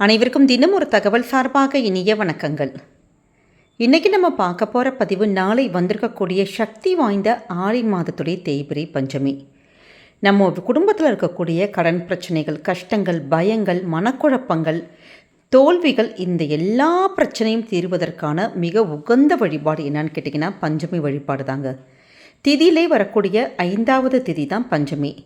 அனைவருக்கும் தினம் ஒரு தகவல் சார்பாக இனிய வணக்கங்கள். இன்றைக்கி நம்ம பார்க்க போகிற பதிவு நாளை வந்திருக்கக்கூடிய சக்தி வாய்ந்த ஆடி மாதத்துடைய தேய்பிரை பஞ்சமி. நம்ம குடும்பத்தில் இருக்கக்கூடிய கடன் பிரச்சனைகள் கஷ்டங்கள் பயங்கள் மனக்குழப்பங்கள் தோல்விகள் இந்த எல்லா பிரச்சனையும் தீர்வதற்கான மிக உகந்த வழிபாடு என்னன்னு கேட்டிங்கன்னா பஞ்சமி வழிபாடு தாங்க. திதியிலே வரக்கூடிய ஐந்தாவது திதி தான் பஞ்சமி.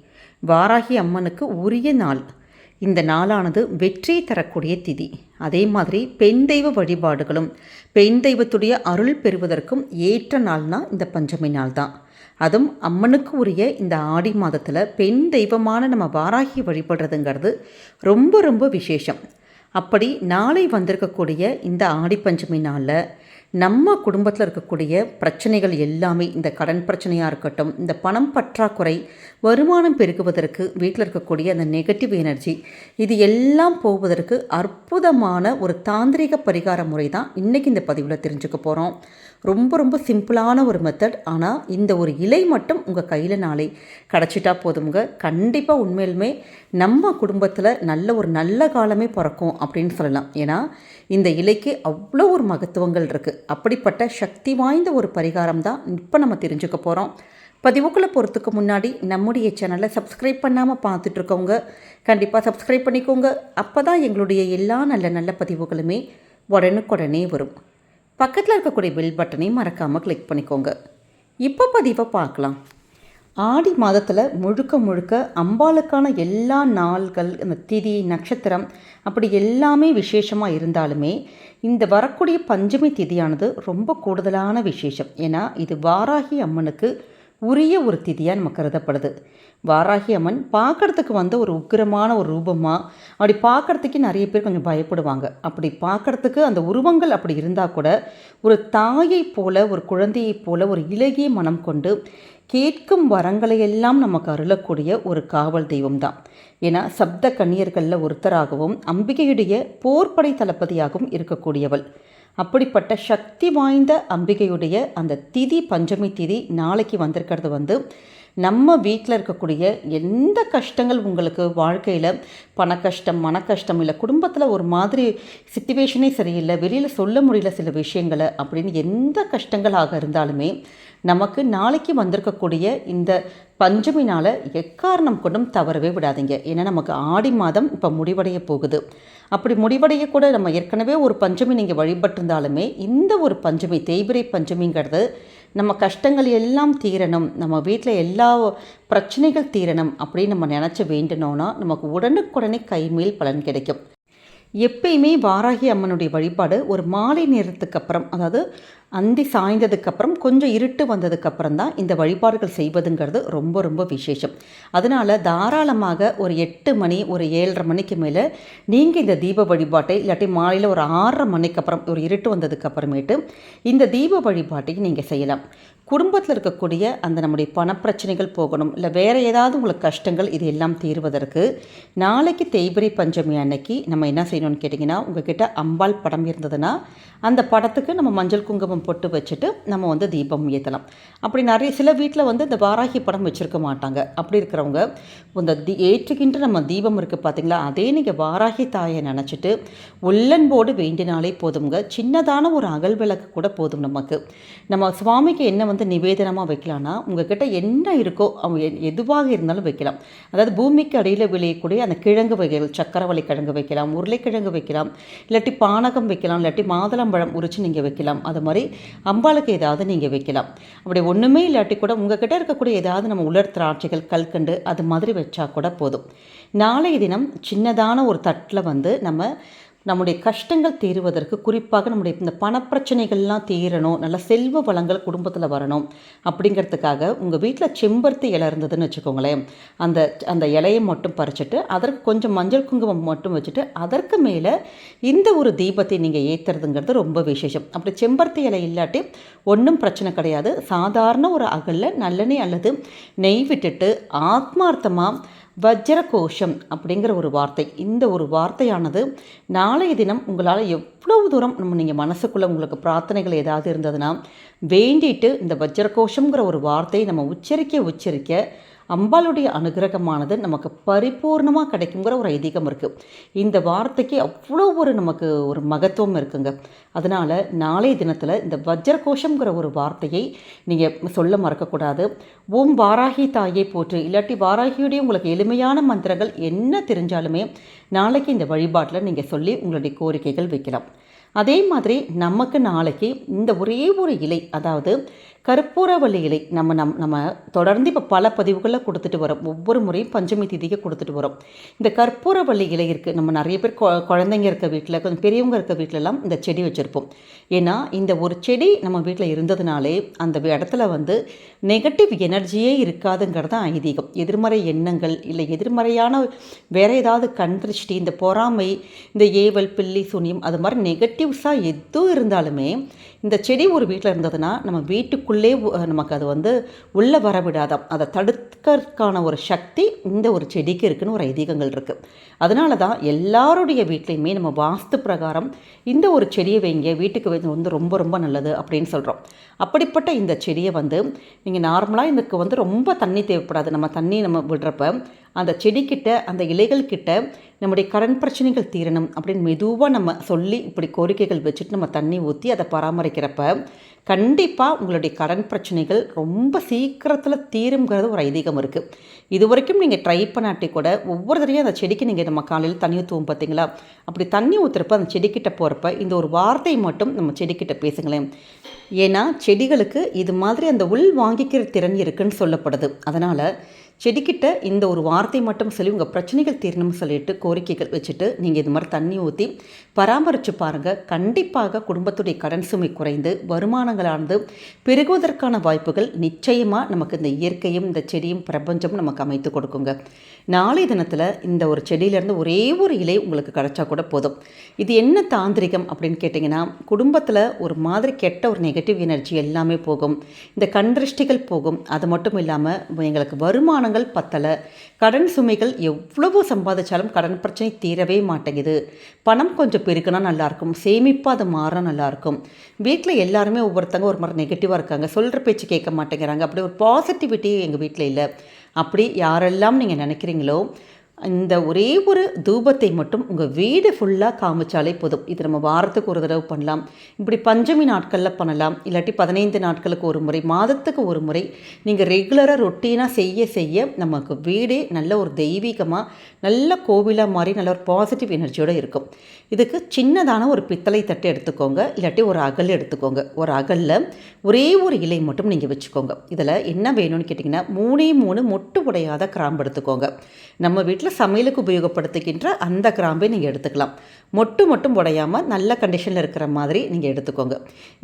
வாராகி அம்மனுக்கு உரிய நாள். இந்த நாளானது வெற்றி தரக்கூடிய திதி. அதே மாதிரி பெண் தெய்வ வழிபாடுகளும் பெண் தெய்வத்துடைய அருள் பெறுவதற்கும் ஏற்ற நாள்னா இந்த பஞ்சமி நாள் தான் அதுவும் அம்மனுக்கு உரிய இந்த ஆடி மாதத்தில் பெண் தெய்வமான நம்ம வாராகி வழிபடுறதுங்கிறது ரொம்ப ரொம்ப விசேஷம். அப்படி நாளை வந்திருக்கக்கூடிய இந்த ஆடி பஞ்சமி நாளில் நம்ம குடும்பத்தில் இருக்கக்கூடிய பிரச்சனைகள் எல்லாமே இந்த கடன் பிரச்சனையாக இருக்கட்டும் இந்த பணம் பற்றாக்குறை வருமானம் பெருகுவதற்கு வீட்டில் இருக்கக்கூடிய அந்த நெகட்டிவ் எனர்ஜி இது எல்லாம் போவதற்கு அற்புதமான ஒரு தாந்திரிக பரிகார முறை தான் இன்றைக்கி இந்த பதிவில் தெரிஞ்சுக்க போகிறோம் ரொம்ப ரொம்ப சிம்பிளான ஒரு மெத்தட் ஆனால் இந்த ஒரு இலை மட்டும் உங்கள் கையில் நாளை கிடச்சிட்டா போதுங்க கண்டிப்பாக உண்மையிலுமே நம்ம குடும்பத்தில் நல்ல ஒரு நல்ல காலமே பிறக்கும் அப்படின்னு சொல்லலாம். ஏன்னா இந்த இலைக்கு அவ்வளோ ஒரு மகத்துவங்கள் இருக்குது அப்படிப்பட்ட சக்தி வாய்ந்த ஒரு பரிகாரம் தான் இப்போ நம்ம தெரிஞ்சுக்க போகிறோம் பதிவுக்குள்ளே போகிறதுக்கு முன்னாடி நம்முடைய சேனலை சப்ஸ்கிரைப் பண்ணாமல் பார்த்துட்ருக்கவங்க கண்டிப்பாக சப்ஸ்கிரைப் பண்ணிக்கோங்க. அப்போ தான் எங்களுடைய எல்லா நல்ல நல்ல பதிவுகளுமே உடனுக்குடனே வரும். பக்கத்தில் இருக்கக்கூடிய பெல் பட்டனையும் மறக்காமல் கிளிக் பண்ணிக்கோங்க. இப்போ பதிவை பார்க்கலாம். ஆடி மாதத்தில் முழுக்க முழுக்க அம்பாளுக்கான எல்லா நாள்கள் இந்த திதி நட்சத்திரம் அப்படி எல்லாமே விசேஷமாக இருந்தாலுமே இந்த வரக்கூடிய பஞ்சமி திதியானது ரொம்ப கூடுதலான விசேஷம். ஏன்னா இது வாராகி அம்மனுக்கு உரிய ஒரு திதியாக நம்ம கருதப்படுது. வாராகி அம்மன் பார்க்குறதுக்கு வந்து ஒரு உக்கிரமான ஒரு ரூபமாக அப்படி பார்க்குறதுக்கு நிறைய பேர் கொஞ்சம் பயப்படுவாங்க. அப்படி பார்க்குறதுக்கு அந்த உருவங்கள் அப்படி இருந்தால் கூட ஒரு தாயைப் போல ஒரு குழந்தையைப் போல ஒரு இலகிய மனம் கொண்டு கேட்கும் வரங்களை எல்லாம் நமக்கு அருளக்கூடிய ஒரு காவல் தெய்வம் தான் ஏன்னா சப்த கன்னியர்களில் ஒருத்தராகவும் அம்பிகையுடைய போர்ப்படை தளபதியாகவும் இருக்கக்கூடியவள். அப்படிப்பட்ட சக்தி வாய்ந்த அம்பிகையுடைய அந்த திதி பஞ்சமி திதி நாளைக்கு வந்திருக்கிறது வந்து நம்ம வீட்டில் இருக்கக்கூடிய எந்த கஷ்டங்கள் உங்களுக்கு வாழ்க்கையில் பண கஷ்டம் மன கஷ்டம் இல்லை குடும்பத்தில் ஒரு மாதிரி சுச்சுவேஷனே சரியில்லை வெளியில் சொல்ல முடியல சில விஷயங்களை அப்படின்னு எந்த கஷ்டங்களாக இருந்தாலுமே நமக்கு நாளைக்கு வந்திருக்கக்கூடிய இந்த பஞ்சமினால் எக்காரணம் கொண்டும் தவறவே விடாதீங்க. ஏன்னா நமக்கு ஆடி மாதம் இப்போ முடிவடைய போகுது. அப்படி முடிவடைய கூட நம்ம ஏற்கனவே ஒரு பஞ்சமி நீங்கள் வழிபட்டிருந்தாலுமே இந்த ஒரு பஞ்சமி தேய்பிரை பஞ்சமிங்கிறது நம்ம கஷ்டங்கள் எல்லாம் தீரணும் நம்ம வீட்டில் எல்லா பிரச்சனைகள் தீரணும் அப்படின்னு நம்ம நினச்சி வேண்டணும்னா நமக்கு உடனுக்குடனே கைமேல் பலன் கிடைக்கும். எப்பயுமே வாராகி அம்மனுடைய வழிபாடு ஒரு மாலை நேரத்துக்கு அப்புறம் அதாவது அந்தி சாய்ந்ததுக்கப்புறம் கொஞ்சம் இருட்டு வந்ததுக்கப்புறம் தான் இந்த வழிபாடுகள் செய்வதுங்கிறது ரொம்ப ரொம்ப விசேஷம். அதனால் தாராளமாக ஒரு எட்டு மணி ஒரு ஏழரை மணிக்கு மேலே நீங்கள் இந்த தீப வழிபாட்டை இல்லாட்டி மாலையில் ஒரு ஆறரை மணிக்கு அப்புறம் ஒரு இருட்டு வந்ததுக்கப்புறமேட்டு இந்த தீப வழிபாட்டை நீங்கள் செய்யலாம். குடும்பத்தில் இருக்கக்கூடிய அந்த நம்முடைய பணப்பிரச்சனைகள் போகணும் இல்லை வேறு ஏதாவது உங்களுக்கு கஷ்டங்கள் இது எல்லாம் தீர்வதற்கு நாளைக்கு தேய்பிரி பஞ்சமி அன்னைக்கு நம்ம என்ன செய்யணும்னு கேட்டிங்கன்னா உங்ககிட்ட அம்பாள் படம் இருந்ததுன்னா அந்த படத்துக்கு நம்ம மஞ்சள் குங்குமம் பொட்டு வச்சுட்டு நம்ம வந்து தீபம் ஏற்றலாம் அப்படி நிறைய சில வீட்டில் வந்து இந்த வாராகி படம் வச்சுருக்க மாட்டாங்க. அப்படி இருக்கிறவங்க இந்த தி ஏற்றுக்கின்ற நம்ம தீபம் இருக்குது பார்த்தீங்களா அதே நீங்கள் வாராகி தாயை நினச்சிட்டு உள்ளன்போடு வேண்டினாலே போதுங்க சின்னதான ஒரு அகல் விளக்கு கூட போதும் நமக்கு. நம்ம சுவாமிக்கு என்ன வந்து நிவேதனமாக வைக்கலான்னா உங்ககிட்ட என்ன இருக்கோ அவங்க எதுவாக இருந்தாலும் வைக்கலாம். அதாவது பூமிக்கு அடியில் விளையக்கூடிய அந்த கிழங்கு வகைகள் சக்கரவள்ளி கிழங்கு வைக்கலாம் உருளைக்கிழங்கு வைக்கலாம் இல்லாட்டி பானகம் வைக்கலாம் இல்லாட்டி மாதுளம்பழம் உரிச்சு நீங்கள் வைக்கலாம். அது மாதிரி அம்பாளுக்கு ஏதாவது நீங்கள் வைக்கலாம். அப்படி ஒன்றுமே இல்லாட்டி கூட உங்ககிட்ட இருக்கக்கூடிய ஏதாவது நம்ம உலர் திராட்சைகள் கல்கண்டு அது மாதிரி வச்சா கூட போதும். நாளைய தினம் சின்னதான ஒரு தட்டில் வந்து நம்ம நம்முடைய கஷ்டங்கள் தீருவதற்கு குறிப்பாக நம்முடைய இந்த பணப்பிரச்சனைகள்லாம் தீரணும் நல்ல செல்வ வளங்கள் குடும்பத்தில் வரணும் அப்படிங்கிறதுக்காக உங்கள் வீட்டில் செம்பருத்தி இலை இருந்ததுன்னு வச்சுக்கோங்களேன். அந்த அந்த இலையை மட்டும் பறிச்சுட்டு அதற்கு கொஞ்சம் மஞ்சள் குங்குமம் மட்டும் வச்சுட்டு அதற்கு மேலே இந்த ஒரு தீபத்தை நீங்கள் ஏற்றுறதுங்கிறது ரொம்ப விசேஷம். அப்படி செம்பருத்தி இலை இல்லாட்டி ஒன்றும் பிரச்சனை கிடையாது. சாதாரண ஒரு அகலில் நல்லெண்ணெய் அல்லது நெய் விட்டுட்டு ஆத்மார்த்தமாக வஜ்ரகோஷம் அப்படிங்கிற ஒரு வார்த்தை. இந்த ஒரு வார்த்தையானது நாளைய தினம் உங்களால் எவ்வளவு தூரம் நம்ம நீங்கள் மனசுக்குள்ளே உங்களுக்கு பிரார்த்தனைகள் ஏதாவது இருந்ததுன்னா வேண்டிட்டு இந்த வஜ்ரகோஷங்கிற ஒரு வார்த்தையை நம்ம உச்சரிக்க உச்சரிக்க அம்பாளுடைய அனுகிரகமானது நமக்கு பரிபூர்ணமாக கிடைக்குங்கிற ஒரு ஐதீகம் இருக்குது இந்த வார்த்தைக்கு அவ்வளோ ஒரு நமக்கு ஒரு மகத்துவம் இருக்குங்க. அதனால் நாளைய தினத்தில் இந்த வஜ்ரகோஷங்கிற ஒரு வார்த்தையை நீங்கள் சொல்ல மறக்கக்கூடாது. ஓம் வாராகி தாயை போற்று இல்லாட்டி வாராகியுடைய உங்களுக்கு எளிமையான மந்திரங்கள் என்ன தெரிஞ்சாலுமே நாளைக்கு இந்த வழிபாட்டில் நீங்கள் சொல்லி உங்களுடைய கோரிக்கைகள் வைக்கலாம். அதே மாதிரி நமக்கு நாளைக்கு இந்த ஒரே ஒரு இலை அதாவது கற்பூரவள்ளி இலை நம்ம நம் நம்ம தொடர்ந்து இப்போ பல பதிவுகளில் கொடுத்துட்டு வரோம். ஒவ்வொரு முறையும் பஞ்சமி திதிக்கு கொடுத்துட்டு வரோம். இந்த கற்பூரவள்ளி இலை இருக்குது நம்ம நிறைய பேர் குழந்தைங்க இருக்க வீட்டில் கொஞ்சம் பெரியவங்க இருக்க வீட்டிலலாம் இந்த செடி வச்சுருப்போம். ஏன்னா இந்த ஒரு செடி நம்ம வீட்டில் இருந்ததுனாலே அந்த இடத்துல வந்து நெகட்டிவ் எனர்ஜியே இருக்காதுங்கிறது தான் ஐதீகம். எதிர்மறை எண்ணங்கள் இல்லை எதிர்மறையான வேறு ஏதாவது கண் திருஷ்டி இந்த பொறாமை இந்த ஏவல் பில்லி சுனியம் அது மாதிரி நெகட்டிவ்ஸாக எதுவும் இருந்தாலுமே இந்த செடி ஒரு வீட்டில் இருந்ததுன்னா நம்ம வீட்டுக்குள்ளே நமக்கு அது வந்து உள்ளே வர அதை தடுக்கிறதுக்கான ஒரு சக்தி இந்த ஒரு செடிக்கு இருக்குன்னு ஒரு ஐதீகங்கள் இருக்குது அதனால தான் எல்லாருடைய வீட்லேயுமே நம்ம வாஸ்து பிரகாரம் இந்த ஒரு செடியை வைங்க வீட்டுக்கு வந்து ரொம்ப ரொம்ப நல்லது அப்படின்னு சொல்கிறோம் அப்படிப்பட்ட இந்த செடியை வந்து நீங்கள் நார்மலாக இதுக்கு வந்து ரொம்ப தண்ணி தேவைப்படாது. நம்ம தண்ணி நம்ம விடுறப்ப அந்த செடிக்கிட்ட அந்த இலைகள் கிட்ட நம்முடைய கடன் பிரச்சனைகள் தீரணும் அப்படின்னு மெதுவாக நம்ம சொல்லி இப்படி கோரிக்கைகள் வச்சுட்டு நம்ம தண்ணி ஊற்றி அதை பராமரிக்கிறப்ப கண்டிப்பாக உங்களுடைய கடன் பிரச்சனைகள் ரொம்ப சீக்கிரத்தில் தீருங்கிறது ஒரு ஐதீகம் இருக்குது இது வரைக்கும் நீங்கள் ட்ரை பண்ணாட்டி கூட ஒவ்வொரு தடையும் அந்த செடிக்கு நீங்கள் நம்ம காலையில் தண்ணி ஊற்றுவோம் பார்த்தீங்களா அப்படி தண்ணி ஊற்றுறப்ப அந்த செடிக்கிட்ட போகிறப்ப இந்த ஒரு வார்த்தை மட்டும் நம்ம செடிக்கிட்ட பேசுங்களேன். ஏன்னா செடிகளுக்கு இது மாதிரி அந்த உள் வாங்கிக்கிற திறன் இருக்குன்னு சொல்லப்படுது. அதனால் செடிக்கிட்ட இந்த ஒரு வார்த்தை மட்டும் சொல்லி உங்கள் பிரச்சனைகள் தீரணும்னு சொல்லிட்டு கோரிக்கைகள் வச்சுட்டு நீங்கள் இது மாதிரி தண்ணி ஊற்றி பராமரித்து பாருங்கள் கண்டிப்பாக குடும்பத்துடைய கடன் சுமை குறைந்து வருமானங்களானது பெருகுவதற்கான வாய்ப்புகள் நிச்சயமாக நமக்கு இந்த இயற்கையும் இந்த செடியும் பிரபஞ்சமும் நமக்கு அமைத்து கொடுக்குங்க. நாளை தினத்தில் இந்த ஒரு செடியிலேருந்து ஒரே ஒரு இலை உங்களுக்கு கிடச்சா கூட போதும். இது என்ன தாந்திரிகம் அப்படின்னு கேட்டிங்கன்னா குடும்பத்தில் ஒரு மாதிரி கெட்ட ஒரு நெகட்டிவ் எனர்ஜி எல்லாமே போகும். இந்த கண்திருஷ்டிகள் போகும். அது மட்டும் இல்லாமல் எங்களுக்கு வருமானம் வருமானங்கள் பத்தலை. கடன் சுமைகள் எவ்வளவு சம்பாதிச்சாலும் கடன் பிரச்சனை தீரவே மாட்டேங்குது. பணம் கொஞ்சம் பெருக்கினா நல்லாயிருக்கும் சேமிப்பாக அது மாற நல்லாயிருக்கும் வீட்டில் எல்லாருமே ஒவ்வொருத்தங்க ஒரு மாதிரி நெகட்டிவாக இருக்காங்க. சொல்கிற பேச்சு கேட்க மாட்டேங்கிறாங்க. அப்படி ஒரு பாசிட்டிவிட்டி எங்கள் வீட்டில் இல்லை. அப்படி யாரெல்லாம் நீங்கள் நினைக்கிறீங்களோ இந்த ஒரே ஒரு தூபத்தை மட்டும் உங்கள் வீடு ஃபுல்லாக காமிச்சாலே போதும். இது நம்ம வாரத்துக்கு ஒரு தடவை பண்ணலாம். இப்படி பஞ்சமி நாட்களில் பண்ணலாம். இல்லாட்டி பதினைந்து நாட்களுக்கு ஒரு முறை மாதத்துக்கு ஒரு முறை நீங்கள் ரெகுலராக ரொட்டீனாக செய்ய செய்ய நமக்கு வீடே நல்ல ஒரு தெய்வீகமாக நல்ல கோவிலாக மாதிரி நல்ல ஒரு பாசிட்டிவ் எனர்ஜியோடு இருக்கும். இதுக்கு சின்னதான ஒரு பித்தளை தட்டு எடுத்துக்கோங்க. இல்லாட்டி ஒரு அகல் எடுத்துக்கோங்க. ஒரு அகலில் ஒரே ஒரு இலை மட்டும் நீங்கள் வச்சுக்கோங்க. இதில் என்ன வேணும்னு கேட்டிங்கன்னா மூணே மூணு மொட்டு உடையாத கிராம்பு எடுத்துக்கோங்க. நம்ம வீட்டில் சமையலுக்கு உபயோகப்படுத்துகின்ற அந்த கிராம்பை நீங்கள் எடுத்துக்கலாம். மொட்டு மட்டும் உடையாமல் நல்ல கண்டிஷனில் இருக்கிற மாதிரி நீங்கள் எடுத்துக்கோங்க.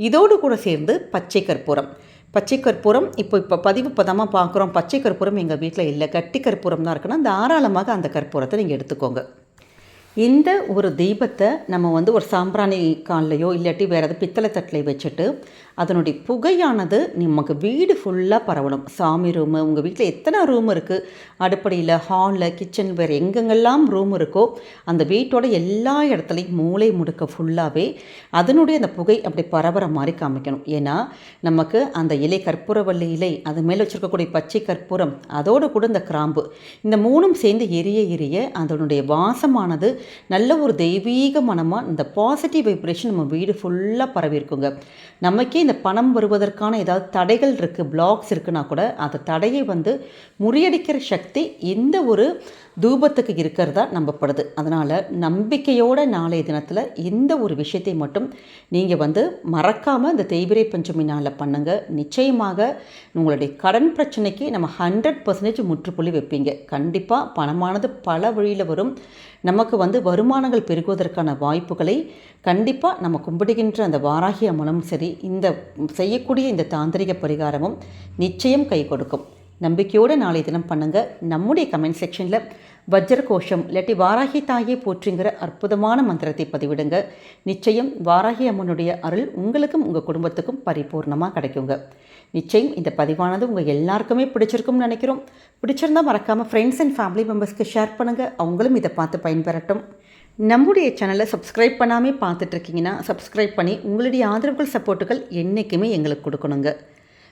இதோடு கூட சேர்ந்து பச்சை கற்பூரம். பச்சை கற்பூரம் இப்போ இப்போ பதிவு பதமாக பார்க்குறோம். பச்சை கற்பூரம் எங்கள் வீட்டில் இல்லை. கட்டி கற்பூரம் தான் இருக்குன்னா தாராளமாக அந்த கற்பூரத்தை நீங்கள் எடுத்துக்கோங்க. இந்த ஒரு தீபத்தை நம்ம வந்து ஒரு சாம்பிராணி கால்லையோ இல்லாட்டி வேறு எதாவது பித்தளை தட்டில் வச்சுட்டு அதனுடைய புகையானது நமக்கு வீடு ஃபுல்லாக பரவணும். சாமி ரூமு உங்கள் வீட்டில் எத்தனை ரூம் இருக்குது அடுப்படையில் ஹாலில் கிச்சன் வேறு எங்கெங்கெல்லாம் ரூம் இருக்கோ அந்த வீட்டோட எல்லா இடத்துலையும் மூளை முடுக்க ஃபுல்லாகவே அதனுடைய அந்த புகை அப்படி பரவுற மாதிரி காமிக்கணும். ஏன்னா நமக்கு அந்த இலை கற்பூரவள்ளி இலை அது மேலே வச்சுருக்கக்கூடிய பச்சை கற்பூரம் அதோடு கூட இந்த கிராம்பு இந்த மூணும் சேர்ந்து எரிய எரிய அதனுடைய வாசமானது நல்ல ஒரு தெய்வீக மனமாக இந்த பாசிட்டிவ் வைப்ரேஷன் நம்ம வீடு ஃபுல்லாக பரவி இருக்குங்க நமக்கே இந்த பணம் வருவதற்கான ஏதாவது தடைகள் இருக்குது பிளாக்ஸ் இருக்குன்னா கூட அந்த தடையை வந்து முறியடிக்கிற சக்தி எந்த ஒரு தூபத்துக்கு இருக்கிறதா நம்பப்படுது. அதனால் நம்பிக்கையோட நாளைய தினத்தில் இந்த ஒரு விஷயத்தை மட்டும் நீங்கள் வந்து மறக்காமல் இந்த தேய்பிரை பஞ்சமி நாளில் பண்ணுங்கள் நிச்சயமாக உங்களுடைய கடன் பிரச்சனைக்கு நம்ம ஹண்ட்ரட் பர்சன்டேஜ் முற்றுப்புள்ளி வைப்பீங்க. கண்டிப்பாக பணமானது பல வழியில் வரும். நமக்கு வந்து வருமானங்கள் பெருகுவதற்கான வாய்ப்புகளை கண்டிப்பாக நம்ம கும்பிடுகின்ற அந்த வாராகி அம்மனும் சரி இந்த செய்யக்கூடிய இந்த தாந்திரிக பரிகாரமும் நிச்சயம் கை கொடுக்கும். நம்பிக்கையோடு நாளை தினம் பண்ணுங்கள் நம்முடைய கமெண்ட் செக்ஷனில் வஜ்ர கோஷம் இல்லாட்டி வாராகி தாயே போற்றுங்கிற அற்புதமான மந்திரத்தை பதிவிடுங்க. நிச்சயம் வாராகி அம்மனுடைய அருள் உங்களுக்கும் உங்கள் குடும்பத்துக்கும் பரிபூர்ணமாக கிடைக்குங்க. நிச்சயம் இந்த பதிவானது உங்கள் எல்லாருக்குமே பிடிச்சிருக்கும்னு நினைக்கிறோம். பிடிச்சிருந்தா மறக்காமல் ஃப்ரெண்ட்ஸ் அண்ட் ஃபேமிலி மெம்பர்ஸ்க்கு ஷேர் பண்ணுங்கள் அவங்களும் இதை பார்த்து பயன்பெறட்டும். நம்முடைய சேனலை சப்ஸ்கிரைப் பண்ணாமல் பார்த்துட்ருக்கீங்கன்னா சப்ஸ்கிரைப் பண்ணி உங்களுடைய ஆதரவுகள் சப்போர்ட்டுகள் என்றைக்குமே எங்களுக்கு கொடுக்கணுங்க.